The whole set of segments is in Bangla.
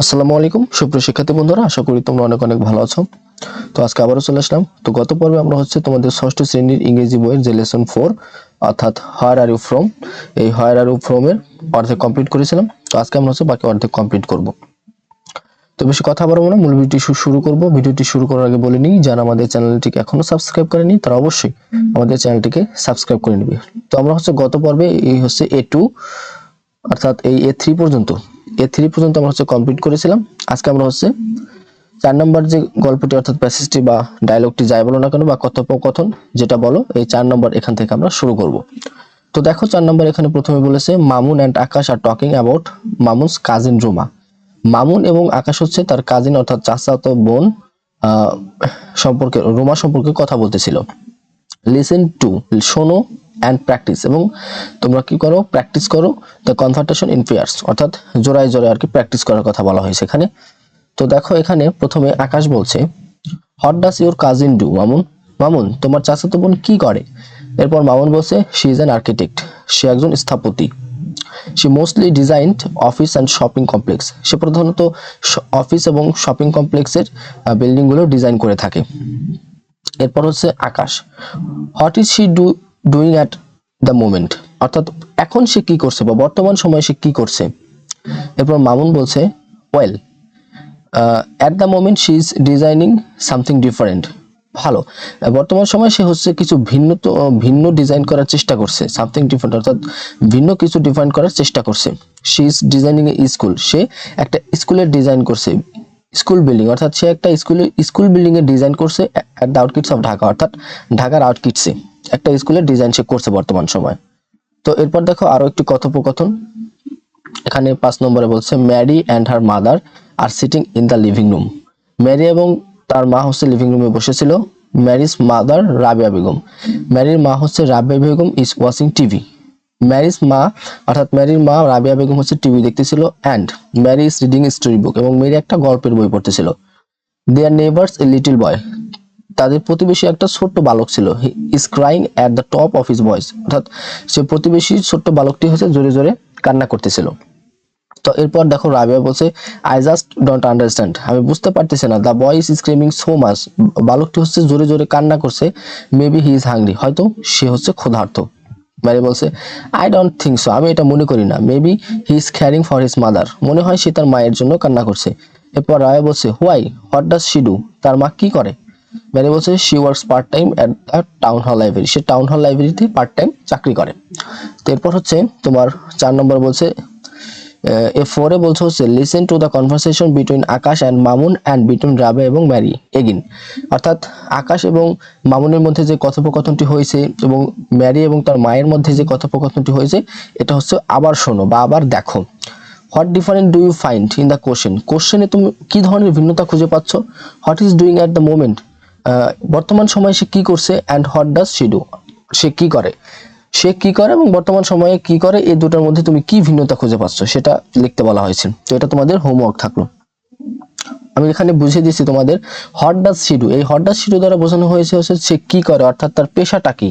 আসসালামু আলাইকুম, সুপ্রিয় শিক্ষার্থী বন্ধুরা, আশা করি তোমরা অনেক অনেক ভালো আছো। তো আজকে আবারও চলে আসলাম। তো গত পর্বে আমরা হচ্ছে তোমাদের ষষ্ঠ শ্রেণির ইংরেজি বইয়ের যে লেসন ফোর, অর্থাৎ হায়ার আর ইউ ফ্রম এই হায়ার আর ইউ ফ্রমের অর্ধেক কমপ্লিট করেছিলাম। তো আজকে আমরা হচ্ছে বাকি অর্ধেক কমপ্লিট করব। তো বেশি কথা বাড়াবো না, মূল ভিডিওটি শুরু করব। ভিডিওটি শুরু করার আগে বলে নিই, যারা আমাদের চ্যানেলটিকে এখনও সাবস্ক্রাইব করেনি, তারা অবশ্যই আমাদের চ্যানেলটিকে সাবস্ক্রাইব করে নেবে। তো আমরা হচ্ছে গত পর্বে এই হচ্ছে এ টু অর্থাৎ এই এ থ্রি পর্যন্ত এ থ্রি পর্যন্ত আমরা হচ্ছে কমপ্লিট করেছিলাম। আজকে আমরা হচ্ছে চার নম্বর যে গল্পটি, অর্থাৎ প্যাসেজটি বা ডায়লগটি যাই বলো না কেন, বা কথোপকথন যেটা বলো, এই চার নম্বর এখান থেকে আমরা শুরু করব। তো দেখো চার নম্বর এখানে প্রথমে বলেছে, Mamun and Akash are talking about Mamun's cousin Ruma. Mamun এবং আকাশ হচ্ছে তার কাজিন অর্থাৎ চাচাতো বোন সম্পর্কে, রুমা সম্পর্কে কথা বলতেছিল। লিসেন টু শোনো অ্যান্ড প্র্যাকটিস এবং তোমরা কি করো? প্র্যাকটিস করো দ্য কনভার্টেশন ইন পেয়ার্স অর্থাৎ জোড়ায় জোড়ায় আর কি প্র্যাকটিস করার কথা বলা হয়েছে এখানে তো দেখো এখানে প্রথমে আকাশ বলছে what does your cousin do Mamun? Mamun, তোমার চাচাতো বোন কি করে? এরপর মামুন বলছে শি ইজ অ্যান আর্কিটেক্ট সে একজন স্থপতি। সে mostly designed office and shopping complex সে প্রধানত অফিস এবং শপিং কমপ্লেক্সের বিল্ডিংগুলো ডিজাইন করে থাকে। এরপর হচ্ছে Akash. What is she do doing at the moment অর্থাৎ এখন সে কি করছে বা বর্তমান সময়ে সে কি করছে? এরপর মামুন বলছে well at the moment she is designing something different ভালো। বর্তমান সময়ে সে হচ্ছে কিছু ভিন্ন ভিন্ন ডিজাইন করার চেষ্টা করছে সামথিং ডিফারেন্ট অর্থাৎ ভিন্ন কিছু ডিফাইন করার চেষ্টা করছে। She is designing a school সে একটা স্কুলের ডিজাইন করছে। স্কুল বিল্ডিং, অর্থাৎ সে একটা স্কুল বিল্ডিং এর ডিজাইন করছে at the outskirts of Dhaka, অর্থাৎ ঢাকার আউটকিটসে একটা স্কুলের ডিজাইন সে করছে বর্তমান সময়। তো এরপর দেখো আরও একটি কথোপকথন। এখানে পাঁচ নম্বরে বলছে Mary and her mother are sitting in the living room Mary এবং তার মা হচ্ছে লিভিং রুমে বসেছিল। ম্যারিস মাদার রাবিয়া বেগম ম্যারির মা হচ্ছে Rabia Begum is watching TV Mary's মা অর্থাৎ ম্যারির মা রাবিয়া বেগম হচ্ছে TV দেখতেছিল and Mary is reading story book এবং মেরি একটা গল্পের বই পড়তেছিল। দেয়ার নেভার্স এ লিটল বয় তাদের প্রতিবেশী একটা ছোট্ট বালক ছিল। Is crying at the top of his voice অর্থাৎ সে প্রতিবেশী ছোট্ট বালকটি হচ্ছে জোরে জোরে কান্না করতেছিল। তো এরপর দেখো রাবিয়া বলছে আই জাস্ট ডোন্ট আন্ডারস্ট্যান্ড আমি বুঝতে পারতেছি না। The boy is screaming so much বালকটি হচ্ছে জোরে জোরে কান্না করছে। মেবি হি ইজ হাংরি হয়তো সে হচ্ছে ক্ষুধার্ত। ম্যারি বলছে আই ডোন্ট থিঙ্ক সো আমি এটা মনে করি না। Maybe he is caring for his mother মনে হয় সে তার মায়ের জন্য কান্না করছে। এরপর রায় বলছে why what does she do তার মা কি করে? ম্যারি বলছে she works part time at the town hall library say town hall লাইব্রেরিতে পার্ট টাইম চাকরি করে। তো এরপর হচ্ছে তোমার চার নম্বর বলছে এ ফোরে বলছে হচ্ছে listen to the conversation between Akash and Mamun and between Rabeya এবং ম্যারি, এগিন। অর্থাৎ আকাশ এবং মামুনের মধ্যে যে কথোপকথনটি হয়েছে এবং ম্যারি এবং তার মায়ের মধ্যে যে কথোপকথনটি হয়েছে, এটা হচ্ছে আবার শোনো বা আবার দেখো। What different do you find in the question কোশ্চেনে তুমি কী ধরনের ভিন্নতা খুঁজে পাচ্ছ? What is doing at the moment বর্তমান সময়ে সে কী করছে and what does she do সে কী করে? সে কি করে এবং বর্তমান সময়ে কি করে, এই দুটোর মধ্যে তুমি কি ভিন্নতা খুঁজে পাচ্ছ সেটা লিখতে বলা হয়েছে। তো এটা তোমাদের হোমওয়ার্ক থাকল। আমি এখানে বুঝিয়ে দিচ্ছি তোমাদের হট ডাস শিডু এই হট ডাস শিডু দ্বারা বোঝানো হয়েছে হচ্ছে সে কি করে, অর্থাৎ তার পেশাটা কি?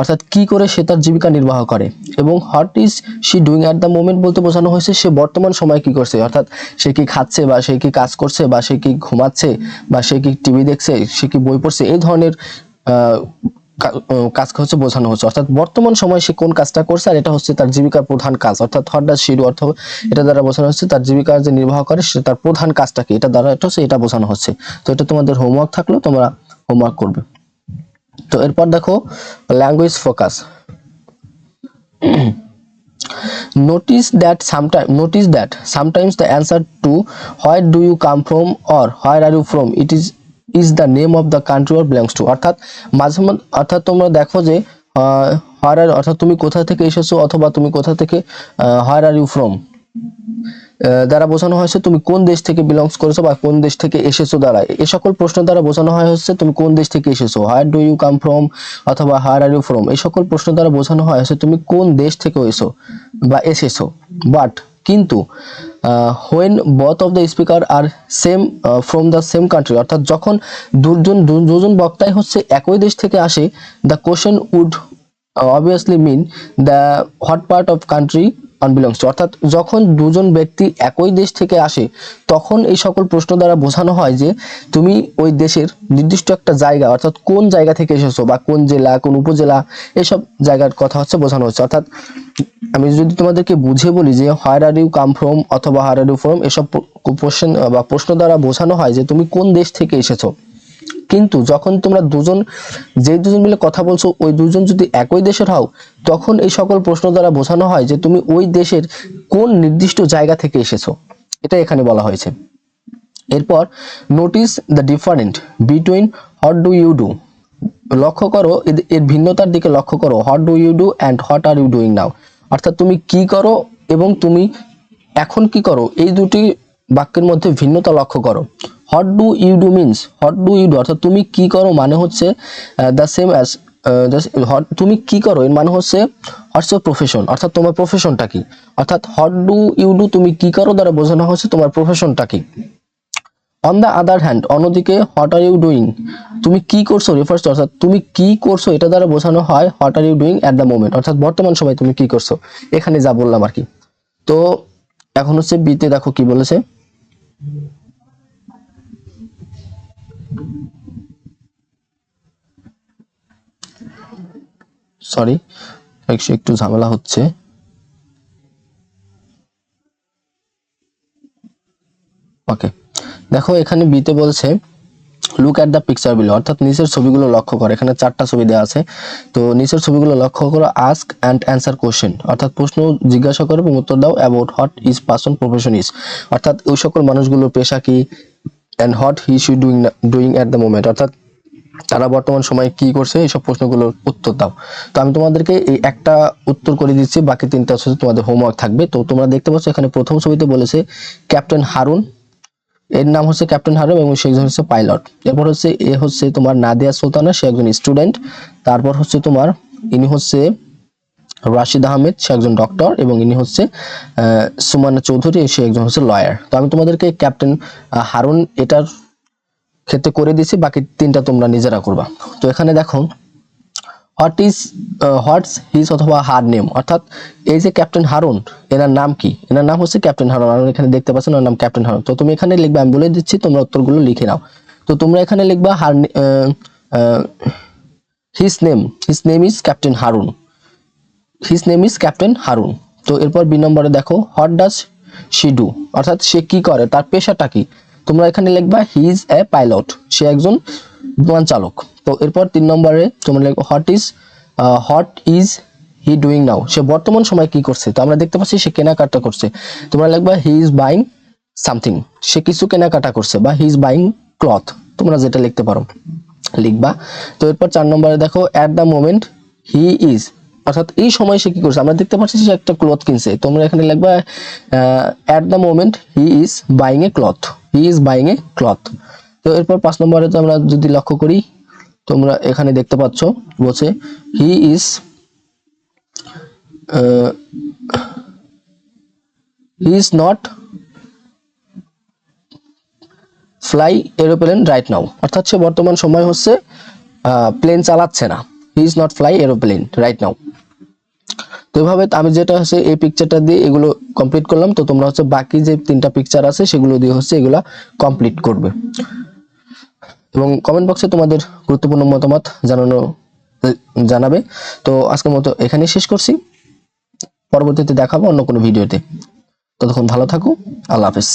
অর্থাৎ কি করে সে তার জীবিকা নির্বাহ করে এবং what is she doing at the moment বলতে বোঝানো হয়েছে সে বর্তমান সময় কি করছে, অর্থাৎ সে কি খাচ্ছে বা সে কি কাজ করছে বা সে কি ঘুমাচ্ছে বা সে কি টিভি দেখছে, সে কি বই পড়ছে, এই ধরনের কাজকে হচ্ছে বোঝানো হচ্ছে। অর্থাৎ বর্তমান সময়ে সে কোন কাজটা করছে আর এটা হচ্ছে তার জীবিকার প্রধান কাজ। অর্থাৎ হট ডাস শিডু অর্থ এটা দ্বারা বোঝানো হচ্ছে তার জীবিকা যে নির্বাহ করে সে তার প্রধান কাজটা কি? এটা দ্বারা এটা হচ্ছে এটা বোঝানো হচ্ছে। তো এটা তোমাদের হোমওয়ার্ক থাকল, তোমরা হোমওয়ার্ক করবে। তো এরপর দেখো language focus notice that sometimes notice that sometimes the answer to where do you come from or where are you from? It is is the name of the country or belongs to অর্থাৎ, মাঝে মধ্যে, অর্থাৎ তোমরা দেখো যে হোয়ার আর অর্থাৎ তুমি কোথা থেকে এসেছ অথবা তুমি কোথা থেকে হোয়ার আর ইউ ফ্রম দ্বারা বোঝানো হয়েছে তুমি কোন দেশ থেকে বিলংস করেছ বা কোন দেশ থেকে এসেছ দ্বারা। এ সকল প্রশ্ন দ্বারা বোঝানো হয় হচ্ছে তুমি কোন দেশ থেকে এসেছ। Where do you come from অথবা হায়ার আর ইউ ফ্রম এই সকল প্রশ্ন দ্বারা বোঝানো হয় হচ্ছে তুমি কোন দেশ থেকে এসো বা এসেছ। বাট কিন্তু when both of the speaker are same from the same country অর্থাৎ যখন দুজন দুজন বক্তাই হচ্ছে একই দেশ থেকে আসে the question would obviously mean the what part of country আনবিলংস to অর্থাৎ যখন দুজন ব্যক্তি একই দেশ থেকে আসে, তখন এই সকল প্রশ্ন দ্বারা বোঝানো হয় যে তুমি ওই দেশের নির্দিষ্ট একটা জায়গা, অর্থাৎ কোন জায়গা থেকে এসেছ বা কোন জেলা, কোন উপজেলা, এসব জায়গার কথা হচ্ছে বোঝানো হচ্ছে। অর্থাৎ আমি যদি তোমাদেরকে বুঝে বলি যে where are you come from অথবা হায়ার আর ইউ ফ্রম এসব কোশ্চেন বা প্রশ্ন দ্বারা বোঝানো হয় যে তুমি কোন দেশ থেকে এসেছ। কিন্তু যখন তোমরা দুজন, যে দুজন মিলে কথা বলছো, ওই দুজন যদি একই দেশের হও, তখন এই সকল প্রশ্ন দ্বারা বোঝানো হয় যে তুমি ওই দেশের কোন নির্দিষ্ট জায়গা থেকে এসেছ। এটা এখানে বলা হয়েছে। এরপর notice the different between what do you do লক্ষ্য করো এর ভিন্নতার দিকে লক্ষ্য করো। What do you do and what are you doing now অর্থাৎ তুমি কি করো এবং তুমি এখন কি করো? এই দুটি বাক্যের মধ্যে ভিন্নতা লক্ষ্য করো। What do you do means what do you do অর্থাৎ তুমি কি করো মানে হচ্ছে দ্য সেম অ্যাজ তুমি কি করো এর মানে হচ্ছে হটস ইউর প্রফেশন অর্থাৎ তোমার প্রফেশনটা কি? অর্থাৎ হট ডু ইউ ডু তুমি কি করো দ্বারা বোঝানো হচ্ছে তোমার প্রফেশনটা কি? অন দ্য আদার হ্যান্ড অন্যদিকে হোয়াট আর ইউ ডুইং তুমি কি করছ? রেফার্স অর্থাৎ তুমি কি করছ? এটা দ্বারা বোঝানো হয় what are you doing at the moment অর্থাৎ বর্তমান সময় তুমি কি করছ? এখানে যা বললাম আর কি। তো, এখন হচ্ছে বিতে দেখো কি বলেছে। সরি একটু ঝামেলা হচ্ছে। ওকে দেখো, এখানে বিতে বলছে look at the picture below অর্থাৎ নিচের ছবিগুলো লক্ষ্য করো। এখানে চারটা ছবি দেওয়া আছে। তো নিচের ছবিগুলো লক্ষ্য করো আস্ক অ্যান্ড অ্যান্সার কোশ্চেন অর্থাৎ প্রশ্ন জিজ্ঞাসা করো এবং উত্তর দাও about what is person profession is অর্থাৎ ওই সকল মানুষগুলোর পেশা কি? And what he should doing doing at the moment অর্থাৎ তারা বর্তমান সময়ে কি করছে, এইসব প্রশ্নগুলোর উত্তর দাও। তো আমি তোমাদেরকে এই একটা উত্তর করে দিচ্ছি, বাকি তিনটা হচ্ছে তোমাদের হোমওয়ার্ক থাকবে। তো তোমরা দেখতে পাচ্ছ এখানে প্রথম ছবিতে বলেছে ক্যাপ্টেন হারুন, এর নাম হচ্ছে ক্যাপ্টেন হারুন এবং সে একজন হচ্ছে পাইলট। এরপর হচ্ছে এ হচ্ছে তোমার নাদিয়া সুলতানা, সে একজন স্টুডেন্ট। তারপর হচ্ছে তোমার ইনি হচ্ছে রাশিদ আহমেদ, সে একজন ডক্টর এবং ইনি হচ্ছে সুমানা চৌধুরী, সে একজন হচ্ছে লয়ার তো আমি তোমাদেরকে ক্যাপ্টেন হারুন এটার ক্ষেত্রে করে দিয়েছি, বাকি তিনটা তোমরা নিজেরা করবা। তো এখানে দেখো হোয়াট ইজ হোয়াটস হিজ অথবা হার নেম অর্থাৎ এই যে ক্যাপ্টেন হারুন, এনার নাম কি? এনার নাম হচ্ছে ক্যাপ্টেন হারুন। আর এখানে দেখতে পাচ্ছেন ওনার নাম ক্যাপ্টেন হারুন। তো তুমি এখানে লিখবে, আমি বলে দিচ্ছি, তোমরা উত্তরগুলো লিখে নাও। তো তোমরা এখানে লিখবা her his name his name is captain Harun. His name is captain Harun তো এরপর বি নম্বরে দেখো হোয়াট ডাজ শি ডু অর্থাৎ সে কি করে, তার পেশাটা কি? তোমরা এখানে লিখবা হি ইজ এ পাইলট সে একজন বিমান চালক। তো এরপর তিন নম্বরে তোমরা লিখবে what is what is he doing now সে বর্তমান সময় কি করছে? তো আমরা দেখতে পাচ্ছি সে কেনাকাটা করছে। তোমরা লিখবা হি ইজ বাইং সামথিং সে কিছু কেনাকাটা করছে বা হি ইজ বাইং ক্লথ তোমরা যেটা লিখতে পারো, লিখবা। তো এরপর চার নম্বরে দেখো at the moment he is অর্থাৎ এই সময় সে কি করছে? আমরা দেখতে পাচ্ছি সে একটা ক্লথ কিনছে। তোমরা এখানে লিখবা at the moment he is buying a cloth he is buying a cloth তো এরপর পাঁচ নম্বরে তো আমরা যদি লক্ষ্য করি, তোমরা এখানে দেখতে পাচ্ছ, বলছে he is he is not fly aeroplane right now অর্থাৎ সে বর্তমান সময় হচ্ছে প্লেন চালাচ্ছে না। He is not fly aeroplane right now তো এভাবে আমি যেটা হচ্ছে এই পিকচারটা দিয়ে এগুলো কমপ্লিট করলাম। তো তোমরা হচ্ছে বাকি যে তিনটা পিকচার আছে, সেগুলো দিয়ে হচ্ছে এগুলা কমপ্লিট করবে। এবং কমেন্ট বক্সে তোমাদের গুরুত্বপূর্ণ মতামত জানানো, জানাবে। তো আজকের মতো এখানেই শেষ করছি। পরবর্তীতে দেখাবো অন্য কোনো ভিডিওতে। ততক্ষণ ভালো থাকো। আল্লাহ হাফেজ।